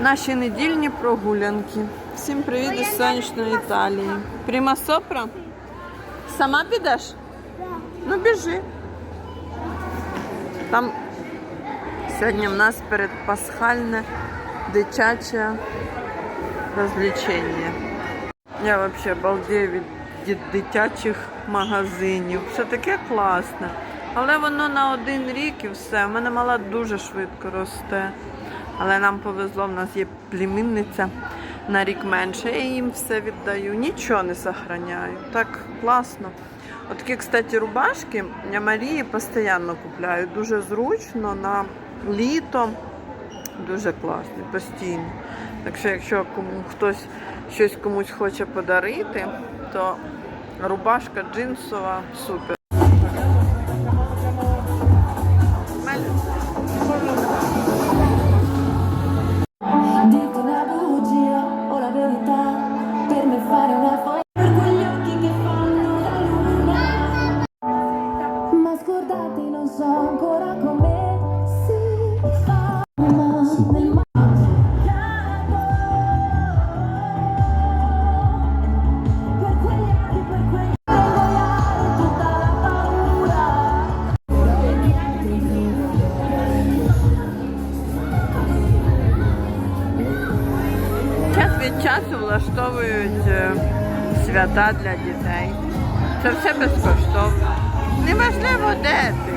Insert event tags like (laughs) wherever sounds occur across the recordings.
Наші недільні прогулянки. Всім привіт із сонячної Італії. Пряма сопра? Сама підеш? Ну біжи. Там сьогодні в нас передпасхальне дитяче розвлечення. Я взагалі балдею від дитячих магазинів. Все таке класне. Але воно на один рік і все. У мене мала дуже швидко росте. Але нам повезло, в нас є племінниця на рік менше. Я їм все віддаю, нічого не сохраняю. Так класно. Отакі, кстати, рубашки я Марії постійно купляю. Дуже зручно на літо. Дуже класні, постійно. Так що, якщо кому хтось щось комусь хоче подарити, то рубашка джинсова супер. влаштовують е, свята для дітей. Це все безкоштовно. Неважливо, де ти,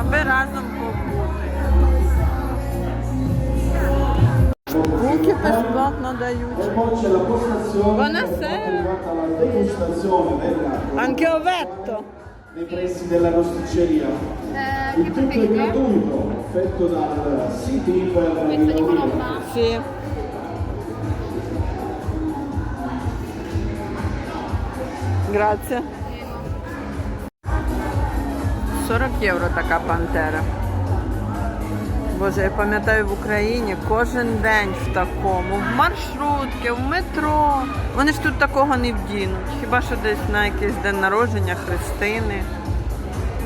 аби разом побути. Булки безплатно дають. poi c'è la postazione Buonasera. arrivata la degustazione della, Anche ovetto. nei pressi della rosticceria. Il tutto è gratuito, offerto dal City per minorili. Sì. Grazie. 40 євро така пантера. Боже, я пам'ятаю в Україні кожен день в такому, в маршрутки, в метро. Вони ж тут такого не вдінуть. Хіба що десь на якийсь день народження, хрестини.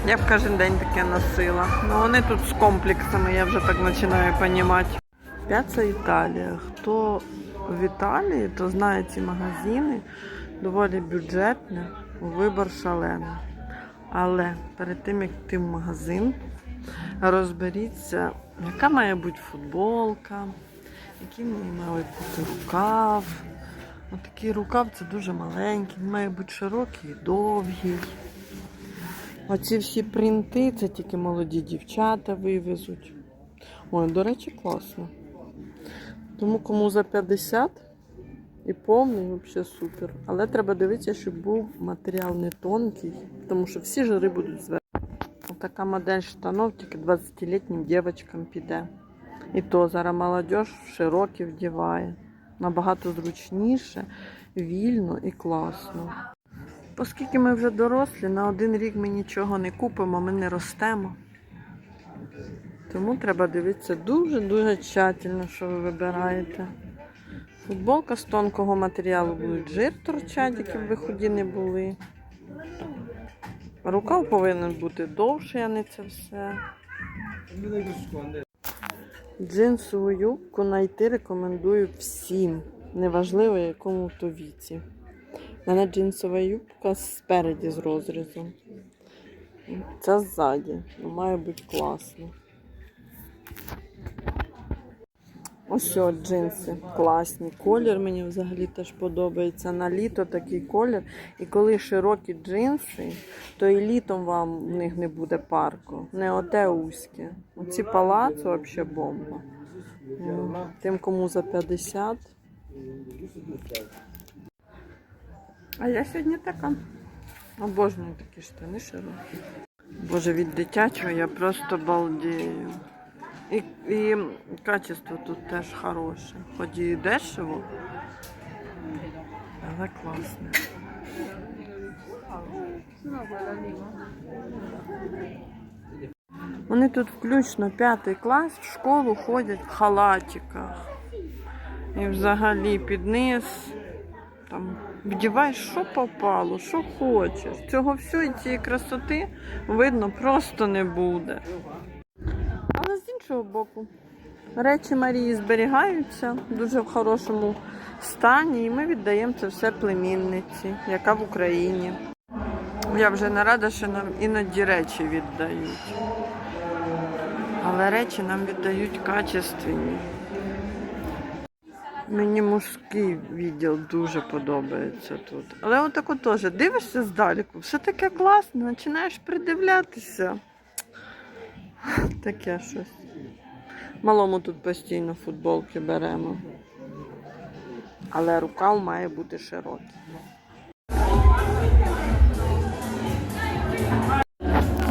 Я б кожен день таке носила. Ну вони тут з комплексами, я вже так починаю розуміти. П'яца Італія. Хто в Італії, то знає ці магазини доволі бюджетне, вибор шалений. Але перед тим як йти в магазин, розберіться, яка має бути футболка, який має бути рукав. Отакий рукав це дуже маленький, він має бути широкий і довгий. Оці всі принти це тільки молоді дівчата вивезуть. Ой, до речі, класно. Тому кому за 50 і повний, взагалі супер. Але треба дивитися, щоб був матеріал не тонкий, тому що всі жири будуть зверху. Така модель штанов тільки 20-літнім дівчатам піде. І то зараз молодь широкі вдіває. Набагато зручніше, вільно і класно. Оскільки ми вже дорослі, на один рік ми нічого не купимо, ми не ростемо. Тому треба дивитися дуже-дуже тщательно, що ви вибираєте. Футболка з тонкого матеріалу буде жир торчать, які б ви не були. Рукав повинен бути довший, а не це все. Джинсову юбку знайти рекомендую всім. Неважливо, якому то віці. У мене джинсова юбка спереді з розрізом. Це ззаді. Ну, Має бути класно. Ось що джинси класні. Колір мені взагалі теж подобається. На літо такий колір. І коли широкі джинси, то і літом вам в них не буде парку. Не оте узьке. Оці палацо взагалі бомба. Тим, кому за 50. А я сьогодні така. Обожнюю такі штани широкі. Боже, від дитячого я просто балдію. І, і качество тут теж хороше. Хоч і дешево, але класне. Вони тут включно п'ятий клас в школу ходять в халатиках. І взагалі під низ там вдівай, що попало, що хочеш. Цього всього цієї красоти видно просто не буде. Іншого боку, Речі Марії зберігаються дуже в хорошому стані, і ми віддаємо це все племінниці, яка в Україні. Я вже не рада, що нам іноді речі віддають. Але речі нам віддають качественні. Мені мужський відділ дуже подобається тут. Але отако теж дивишся здалеку, все таке класне, починаєш придивлятися. Таке щось. Малому тут постійно футболки беремо. Але рукав має бути широкий.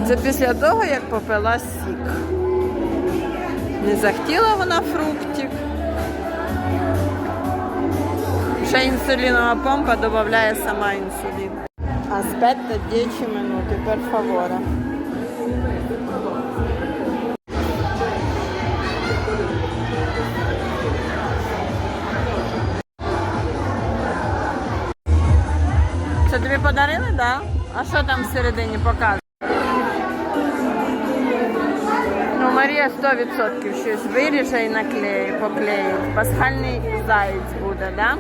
Це після того, як попила сік. Не захотіла вона фруктик. Ще інсулінова помпа додає сама інсулін. Аспетта 10 минути, per Да? А що там всередині показує? Ну, Марія 100% щось виріже і наклеїть, поклеїть. Пасхальний заєць буде, да?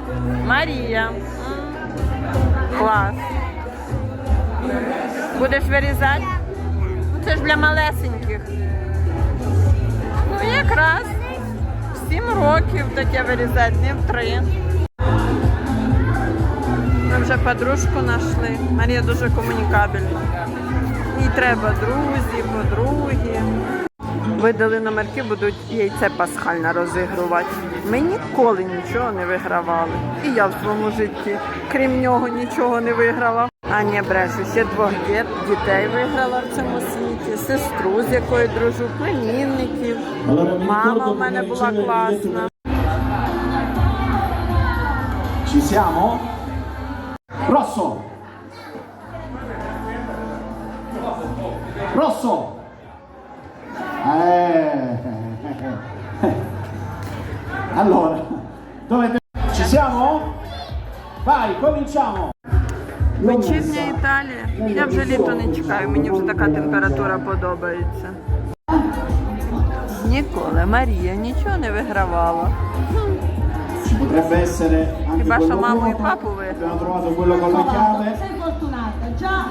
Марія. Клас. Будеш вирізати? Ну, Це ж для малесеньких. Ну, якраз. В 7 років таке вирізати, не в 3. Вже подружку знайшли. Марія дуже комунікабельна. Їй треба друзі, подруги. Видали номерки, будуть яйце пасхальне розігрувати. Ми ніколи нічого не вигравали. І я в своєму житті, крім нього, нічого не виграла. А ні, брешу, ще двох діт, дітей виграла в цьому світі, сестру, з якою дружу, племінників. Мама в мене була класна. Ci siamo? Rosso! Rosso! Eh. (laughs) Allora, dovete... Ci siamo? Vai, cominciamo! Вечірня Італія. Я вже літо не чекаю, мені вже така температура подобається. Ніколи Марія нічого не вигравала. Ci potrebbe essere anche quello mamma e papà, vero? Abbiamo trovato quello con la chiave. Sei fortunata, già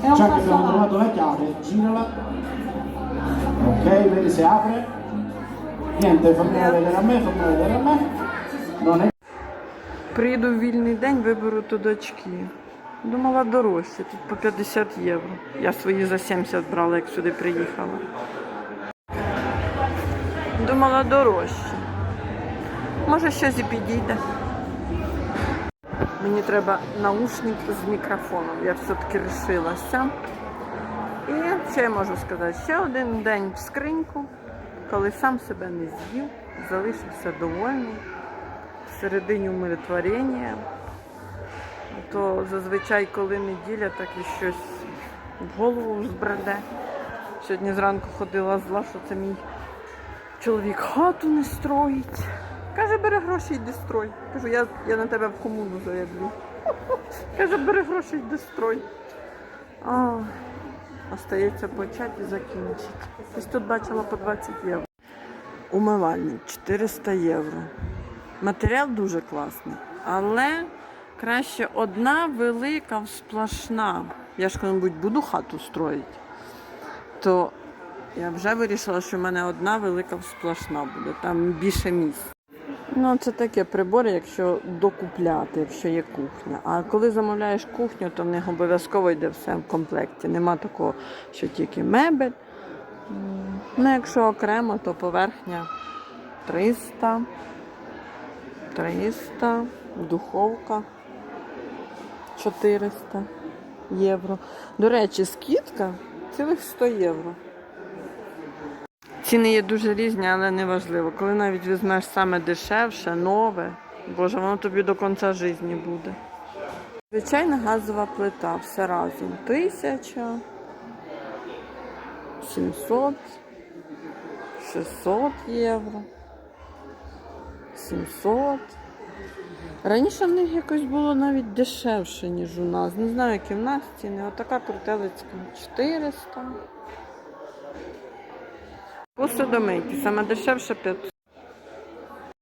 è un Già che abbiamo trovato la chiave, girala. Ok, vedi se apre. Niente, fammela vedere a me, fammela vedere a me. Non è Приїду в вільний день, виберу ту дочки. Думала дорожче, тут по 50 євро. Я свої за 70 брала, як сюди приїхала. Думала дорожче. Може щось і підійде. Мені треба наушник з мікрофоном. Я все-таки рішилася. І що я можу сказати? Ще один день в скриньку, коли сам себе не з'їв, залишився довольний всередині умиротворення, то зазвичай, коли неділя, так і щось в голову збреде. Сьогодні зранку ходила зла, що це мій чоловік хату не строїть. Каже, бери гроші йди строй. Кажу, я, я на тебе в комуну заявлю. Каже, бери гроші йди строй. А, остається почати і закінчити. Ось тут бачила по 20 євро. Умивальник 400 євро. Матеріал дуже класний, але краще одна велика сплошна. Я ж коли-небудь буду хату строїти, то я вже вирішила, що в мене одна велика сплошна буде, там більше місць. Ну, це таке прибори, якщо докупляти, якщо є кухня. А коли замовляєш кухню, то в них обов'язково йде все в комплекті. Нема такого, що тільки мебель. Ну, якщо окремо, то поверхня 300. 300, духовка 400 євро. До речі, скидка цілих 100 євро. Ціни є дуже різні, але не важливо. Коли навіть візьмеш саме дешевше, нове, боже, воно тобі до кінця життя буде. Звичайна газова плита, все разом. Тисяча, 700, 600 євро. 700. Раніше в них якось було навіть дешевше, ніж у нас. Не знаю, які в нас ціни. Отака крутелицька 400. Посудомийки, саме дешевше 500.